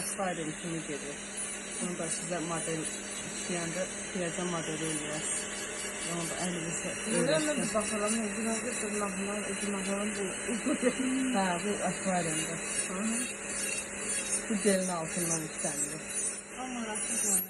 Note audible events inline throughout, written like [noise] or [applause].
akvaryum kimi gelir. Bunu da sizə model işləyəndə birəcə model eləyəsiz. Onu da əlinizə Öyle mi öyrəşdir. bir bakalım? Biraz da tırnaklar, tırnakların bu ucu. Hə, bu akvaryumdur. Bu gelin altından işlənilir. Ama rahatsız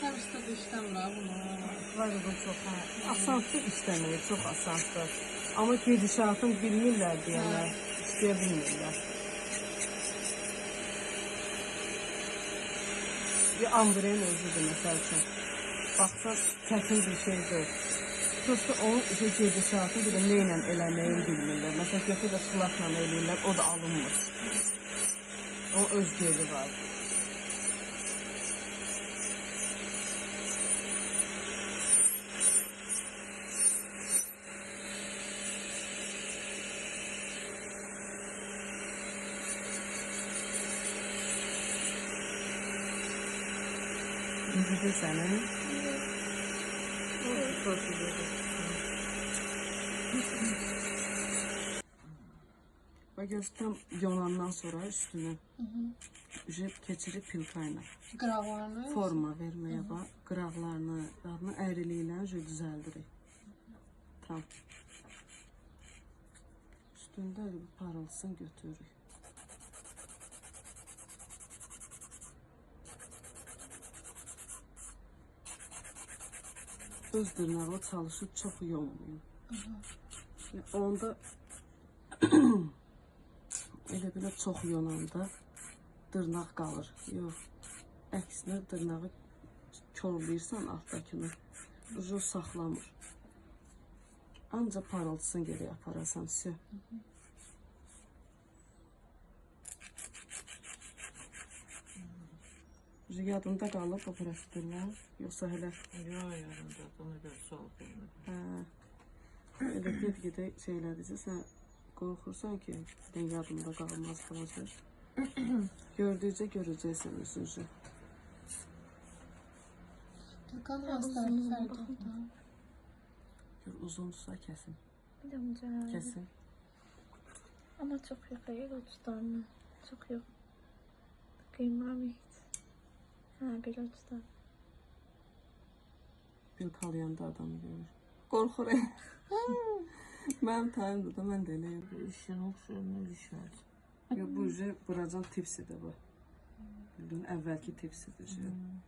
Karıştı da işlemler bunu. Akvaryum çok ha. Asandır işləməyi, çox asandır. Amma gedişatın bilmirlər deyənlər, işləyə bilmirlər. Bir ambren özüdür məsəl üçün. Baxsan, çətin bir şey deyil. Prosta onun işə gedişatı bir də nə ilə eləməyi bilmirlər. Məsələn, götür də şlakla eləyirlər, o da alınmır. O öz geri var. İncidir sənin. Çok güzel. Və göstərəm yonandan sonra üstünü ücret keçirib pilka ilə Gravlarını. forma verməyə bax, qıraqlarını, qıraqlarını əyriliyinə ücret düzəldirik. Tam. Üstündə bir parılsın götürürük. Öz dırnağı çalışıb çox yolmayın. Onda elə belə çox yonanda dırnaq qalır. Yox. Əksinə dırnağı korlayırsan altdakını. Ucu saxlamır. Ancaq parıltısını geri aparasan. Sö. Ucu yadında qalıb o prosedurlar. Yoxsa hələ Ya yarında bunu soğuk olmadı. hə, elə get-gedə şeylədirsə sən qorxursan ki, dən yadında qalmaz qalacaq. Gördükcə görəcəksən özünüzü. Türkan hastalığı fark. Gör uzunsa kəsin. Bilmem Kəsin. Ama çok yok hayır uçlarına. Çok yok. Kıymam hiç. Ha bir uçtan. Bir kalayanda adamı görür. Qorxur. Mənim tayımda da mən də eləyəm. Bir işin okşuyor ne düşmez. Yox, bu üzə buracan tipsidir bu. Bildiğin əvvəlki tipsidir. Hmm.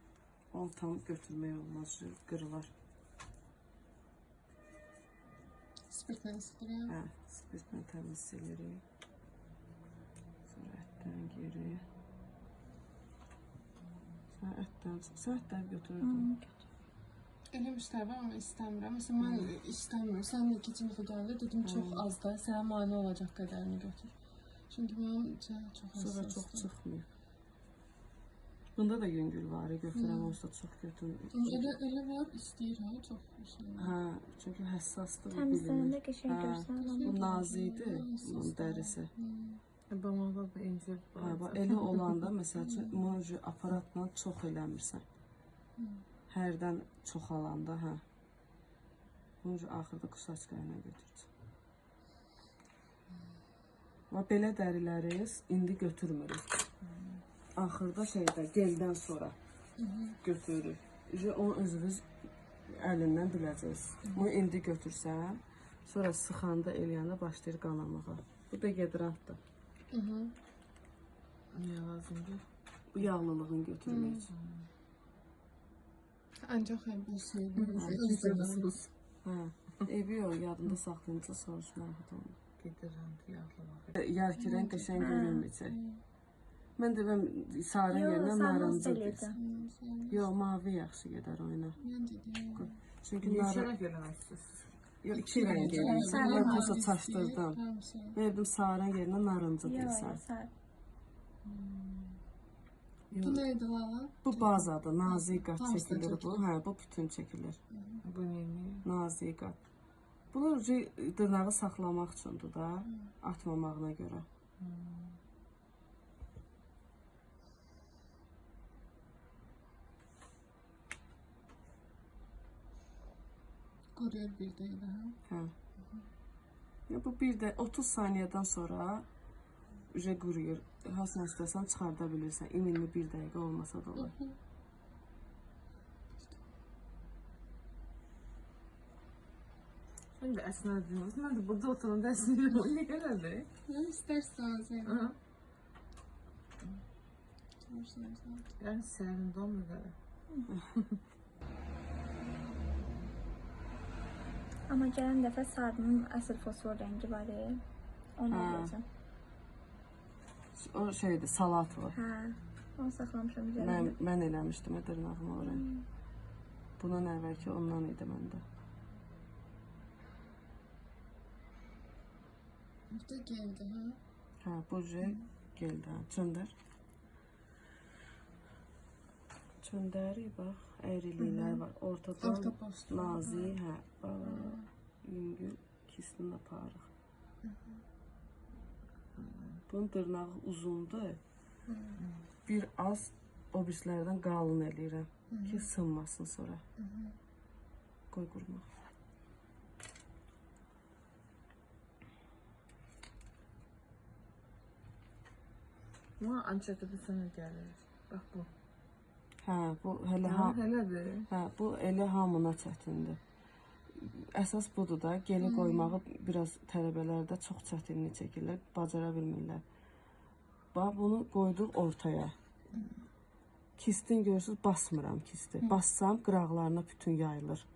Onu tam götürmək olmaz, qırılar. Spirtlen sıkılıyor. Hə, spirtlə təmiz eləyirik. Sonra ətdən geri. sənətdən, sənətdən götürürdüm. Elə müstəvəm amma istəmirəm. Məsələn, mən Hı. istəmirəm. Sən keçən dəfə gəldi, dedim çox az da, sənə mane olacaq qədərini götür. Çünki mənim cəhət çox az. Sonra çox çıxmayıb. Bunda da yüngül var, götürən olsa çox götür. Elə elə var, istəyir ha, çox şey. Hə, çünki həssasdır bu bilinir. Təmizləyəndə qəşəng görsən. Bu nazikdir, bunun dərisi. Hı. Bana da incir Hə, bax elə olanda məsəl üçün monji aparatla çox eləmirsən. Hərdən çoxalanda, hə. Monji axırda ilə götürəcək. Və belə dəriləri indi götürmürük. Axırda şeydə geldən sonra götürürük. İşte onu özünüz əlindən biləcəksiniz. Bunu indi götürsən, sonra sıxanda eləyəndə başlayır qanamağa. Bu da gedrantdır. Hı hı. ne lazımdır? Bu yağlılığın götürmək üçün. Ancak hem bir şey. Hə. Evi o yadında saxlayınca soruşmaq olmur. Gidiren yağlamak. Yerkirən qəşəng görünməyəcək. Mən də mən sarı yerinə narıncı? Yox, mavi yaxşı gedər oyuna. Çünki narı Yeşile gelemezsiniz. Yox, iki rəng eləyirsən. Sarı Mən mavi prosta istiyor, çaşdırdım. Mən dedim sarı yerinə narıncı sen. Bu neydi valla? Bu bazadır, nazik qat çəkilir bu. Hə, bu bütün çəkilir. Bu neyini? Nazik qat. Ucu dırnağı saxlamaq üçündür da, atmamağına görə. Koruyor bir de ha. Hə. Ya bu bir də 30 saniyədən sonra uje quruyur. Hansını istəsən çıxarda bilirsən. İminli bir dəqiqə olmasa da olar. Sen de esnediniz. Ben de burada oturup da. Ne kadar be? Ne. Hı. Görürsünüz zaten. Yani senin doğum günü. [laughs] Ama gələn dəfə sarının əsl fosfor rəngi var. e. Onu Ha. eləyəcəm. O şeydir, salat var. Hə. Onu saxlamışam Mən üzərində. mən eləmişdim ə, dırnağımı ora. Bundan əvvəlki ondan idi məndə. Bu da geldi ha. Hə, bu uje geldi. ha. Çöndər. Çöndəri bax, əyriliklər var. Ortada Orta boşluq. nazik, hə, bax, yüngül, kistin aparıq. Bunun dırnağı uzundur. Bir az o birislərdən qalın eləyirəm ki, sınmasın sonra. Qoy qurmaq. Ama ancak da sana gelir. Bak bu. Hə, bu hələ Ha, ha, de. hə, bu elə hamına çətindir. Əsas budur da, geli qoymağı biraz tələbələrdə çox çətinlik çəkirlər, bacara bilmirlər. Bax bunu qoyduq ortaya. Kistin görürsüz basmıram kisti. Bassam qıraqlarına bütün yayılır.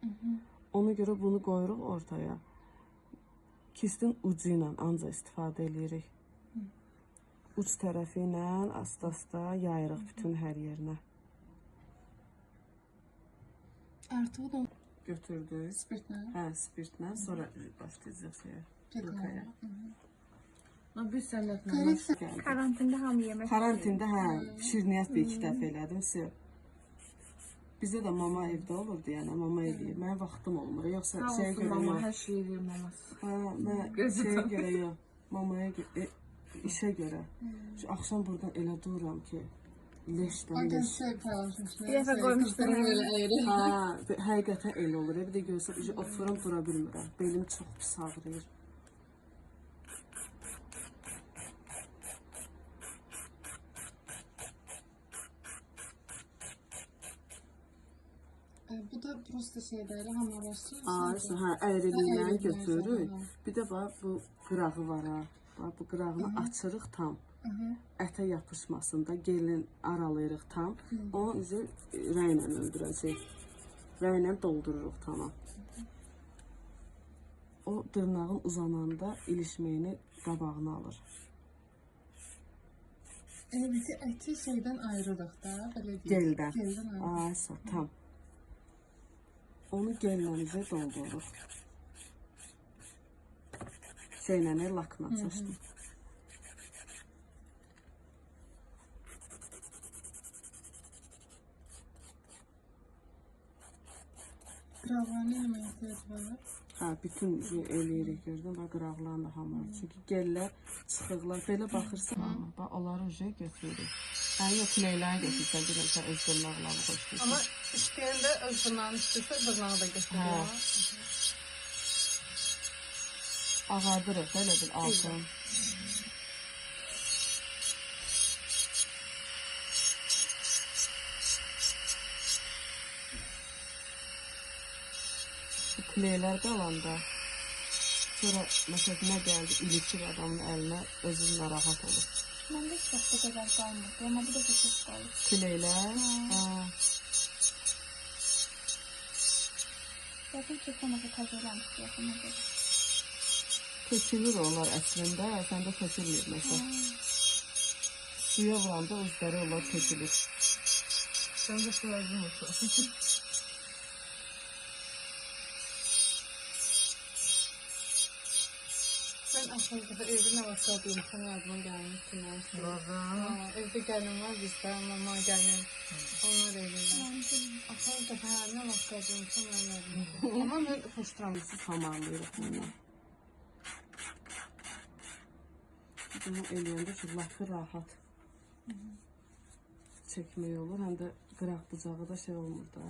Ona görə bunu qoyuruq ortaya. Kistin ucu ilə ancaq istifadə eləyirik. Uc tərəfi ilə asta-asta yayırıq bütün hər yerinə. Artığı da Götürdük. spirtlə. Hə, spirtlə, sonra başlayacağıq şeyə. Pekala. Ama biz seninle Karışık. Gəldi. Karantində hamı yemək. Karantində hə, şirniyyat bir iki dəfə elədim, sə. Bizdə də mama evdə olurdu, yəni mama eləyir. Mənim vaxtım olmur. Yoxsa Sağ şeyə görə mama her şeyi verir maması. Hə, mən Gözü şeyə görə yox. Mamaya görə, e, işə görə. Şu axşam buradan elə dururam ki, gün leş. böyle eğri. Ha, həqiqətən elə olur. Bir də görsən, uje otururam dura bilmirəm. Belim çox pis ağrıyır. E, bu da prosta şeyleri hamurlaştırıyorsun. Ağrısı, hə, əyriliyindən götürürük. Bir də bax bu qırağı var ha. Bax bu qırağını açırıq tam. Ətə yapışmasın da gelin aralayırıq tam. Onu üzü rəylə öldürəcək. Rəylə doldururuq tamam. O dırnağın uzananda ilişməyini qabağına alır. Evet, eti şeyden ayırırıq da, böyle deyək. Geldən. Geldən ayırırıq. Aysa tam. Onu gellə üzə doldururuq. Şeylə, lakla çaşdım. Qıraqlarına yemək ehtiyac var. Ha, bütün şey eləyirik gördün, bax qıraqlarını da hamar. Çünki gəllər, çıxıqlar belə baxırsan, bax onları uje götürürük. Hə, yox, küləkləri götürsən, bir nəsə öz dırnaqlarını. Ama isteyen de öz dırnağını istiyorsa dırnağı da götürüyor. Ağardırıq, belə bir altın. Küləklər qalanda sonra məsələn nə gəldi, ilişir adamın əlinə, özü narahat olur. Məndə heç vaxt bu qədər qalmırdı. Amma bu dəfə çox qalır. Küləklər, hə, Yəqin ki, son dəfə təzə eləmişdi yaxına görə. tökülür onlar əslində, səndə tökülmür məsələn. Suya vuranda özləri onlar tökülür. Sen de şuracın olsun. [laughs] Aslında defa evde ne varsa alıyorum. Sana yardıma size. Roza. Aa, evde gelin var bizde ama mama gelin. Onlar evliler. Aslında defa ne varsa alıyorum. Sana yardıma Ama hoşlanmıyorum. Biz samanlayırıq bunu. Bunu eləyəndə ki, lafı rahat çəkmək olur. Həm də qıraq bucağı da şey olmur da.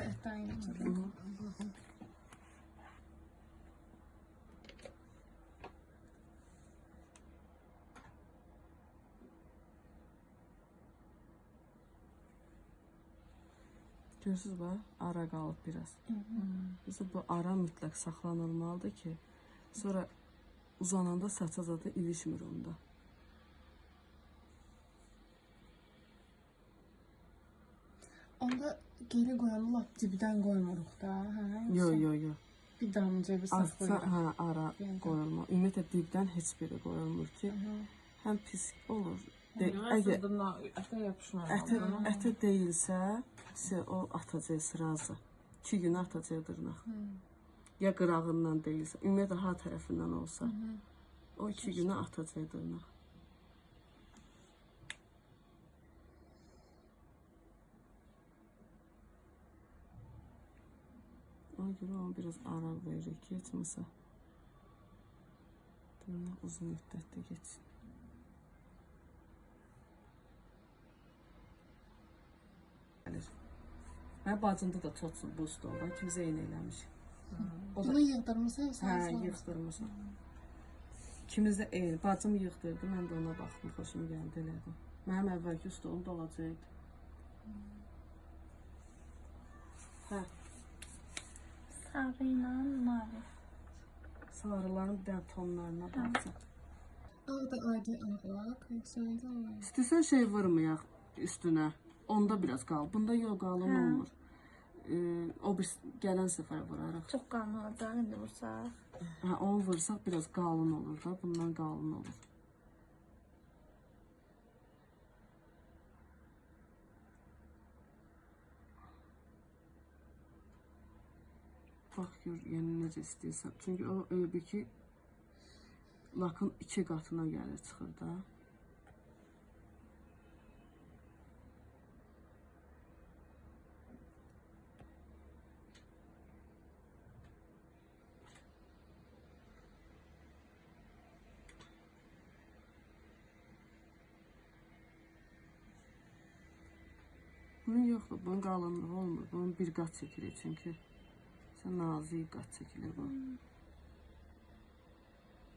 Etdən götürürəm. Görürsüz bax, ara qalıb biraz. Bizə bu ara mütləq saxlanılmalıdır ki, sonra uzananda saça zadı ilişmir onda. Onda geri qoyanı lap dibdən qoymuruq da, hə? Yo, yo, yo. Bir damcı bir saxlayırıq. hə, ara Yəni. qoyulma. Ümumiyyətlə dibdən heç biri qoyulmur ki, həm pis olur. De, əgər ətə yapışmır. ətə, ətə deyilsə, sə o atacaq sırası. 2 gün atacaq dırnaq. Ya qırağından deyilsə, ümumiyyətlə ha tərəfindən olsa, o 2 günə atacaq dırnaq. Ona görə onu biraz ara veririk ki, olmasa dırnaq uzun müddətdə geçsin. Gəlir. Hə, bacında da çotsun bu stolda, kimsə eyni eləmiş. O da Bunu yığdırmısan, hə, sən sonra. yığdırmışam. İkimiz də eyni. Bacım yığdırdı, mən də ona baxdım, xoşum gəldi elədim. Mənim əvvəlki stolum dolacaqdı. Hə, Sarı ilə mavi. sarıların bir tonlarına baxsın. Ağ da adi ağlaq, yoxsa da İstəsən şey vurmayaq üstünə. Onda biraz qal. Bunda yox qalın Hə. olmur. Ee, o bir gələn səfər vurarıq. Çox qalın olacaq indi vursaq. Hə, onu vursaq biraz qalın olur da, bundan qalın olur. Bax gör, yəni necə istəyirsən. Çünki o elə bir ki lakın iki qatına gəlir çıxır da. Bunun yoxdur, bunun qalınlığı olmur. Bunun bir qat çəkilir çünki. Sən nazik çəkilir bu.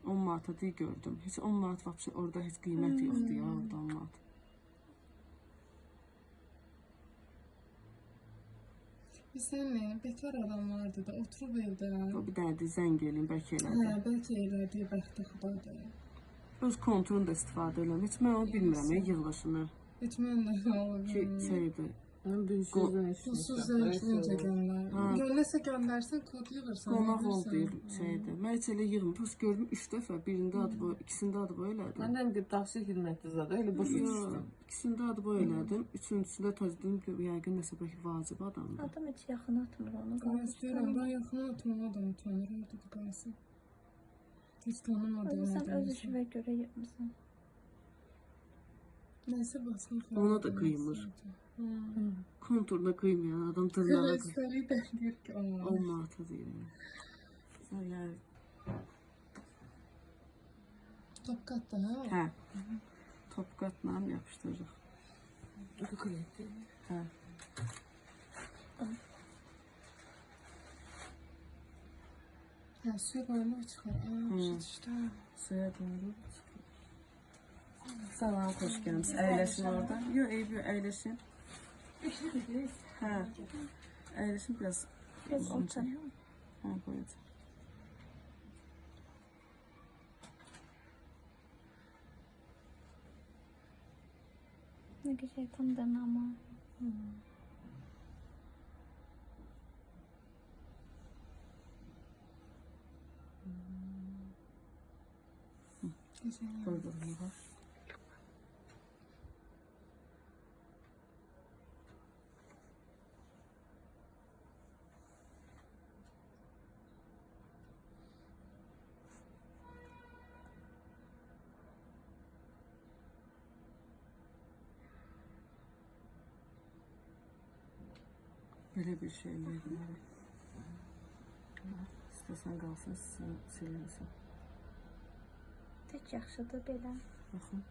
10 manata deyə gördüm. Heç 10 manat vəbsə orada heç qiymət yoxdur ya, orada 10 manat. Biz səninlə bekar adamlardı da oturub evdə. O bir dənə də zəng eləyim, bəlkə Hə, elədi. bəlkə elədi, bəxti xudadır. Öz konturunu da istifadə eləm. Heç mən onu bilmirəm, yığılışını. Heç mən də Ki, olub. şeydir. Mən bünsüzdən Pulsuz necə göndər? Ha. Göndərsə göndərsən, kod yığırsan. Qonaq ol deyir şeydir. Mən heç elə yığım. Pus gördüm 3 dəfə. Birində adı bu, ikisində adı bu elədim. Məndən bir tavsiyə xidməti zadı, elə boş düşdüm. ikisində adı bu elədim. Üçüncüsündə təzədən ki, yəqin nəsə bəlkə vacib adamdır. Adam heç yaxın atmır onu. Ben istiyorum, ben yakın oturma adamı tanır artık kalsın. Hiç tanımadığım Özü sən öz adamı. işinə görə yığmısan. Neyse basın Ona da kıymır. Hmm. Konturuna qıymayan adam Evet, sarıyı da diyor ki, aa. 10 manata deyir. Yəni Top katta ha. hə. Topqatla yapışdırırıq. Hə. Ha, suya koymak çıkar. Aa, Hmm. işte. Suya doğru. Salam, xoş gəlmisiniz. Əyləşin orada. Yox, eyb Hə. Əyləşin biraz. Biraz otur. Hə, qoyacağım. Ne güzel tam dırnağıma. Güzel. Qoydum bax. Belə bir şey eləyə bilərik. İstəsən qalsın, sil- silərsən. Tək yaxşıdır belə. Baxın.